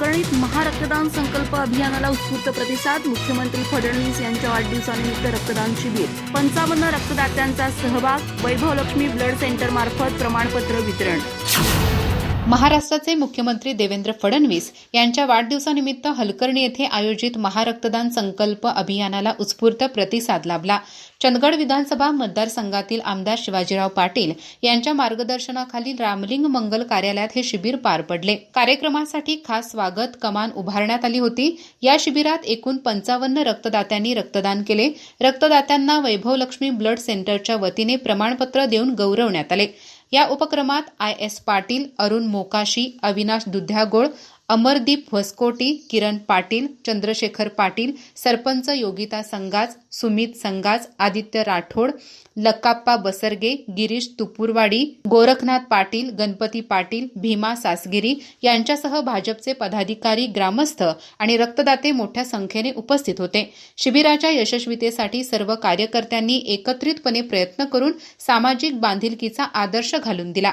हलकर्णीत महारक्तदान संकल्प अभियानाला उत्स्फूर्त प्रतिसाद मुख्यमंत्री फडणवीस यांच्या वाढदिवसानिमित्त रक्तदान शिबिर. पंचावन्न रक्तदात्यांचा सहभाग वैभवलक्ष्मी ब्लड सेंटर मार्फत प्रमाणपत्र वितरण. महाराष्ट्राचे मुख्यमंत्री देवेंद्र फडणवीस यांच्या वाढदिवसानिमित्त हलकर्णी येथे आयोजित महारक्तदान संकल्प अभियानाला उत्स्फूर्त प्रतिसाद लाभला. चंदगड विधानसभा मतदारसंघातील आमदार शिवाजीराव पाटील यांच्या मार्गदर्शनाखाली रामलिंग मंगल कार्यालयात हे शिबिर पार पडले. कार्यक्रमासाठी खास स्वागत कमान उभारण्यात आली होती. या शिबिरात एकूण पंचावन्न रक्तदात्यांनी रक्तदान केले. रक्तदात्यांना वैभवलक्ष्मी ब्लड सेंटरच्या वतीने प्रमाणपत्र देऊन गौरवण्यात आले. या उपक्रमात आय एस पाटील अरुण मोकाशी अविनाश दुध्यागोळ अमरदीप व्हस्कोटी किरण पाटील चंद्रशेखर पाटील सरपंच योगिता संगाज सुमित संगाज आदित्य राठोड लक्काप्पा बसरगे गिरीश तुपूरवाडी गोरखनाथ पाटील गणपती पाटील भीमा सासगिरी यांच्यासह भाजपचे पदाधिकारी ग्रामस्थ आणि रक्तदाते मोठ्या संख्येने उपस्थित होते. शिबिराच्या यशस्वीतेसाठी सर्व कार्यकर्त्यांनी एकत्रितपणे प्रयत्न करून सामाजिक बांधिलकीचा आदर्श घालून दिला.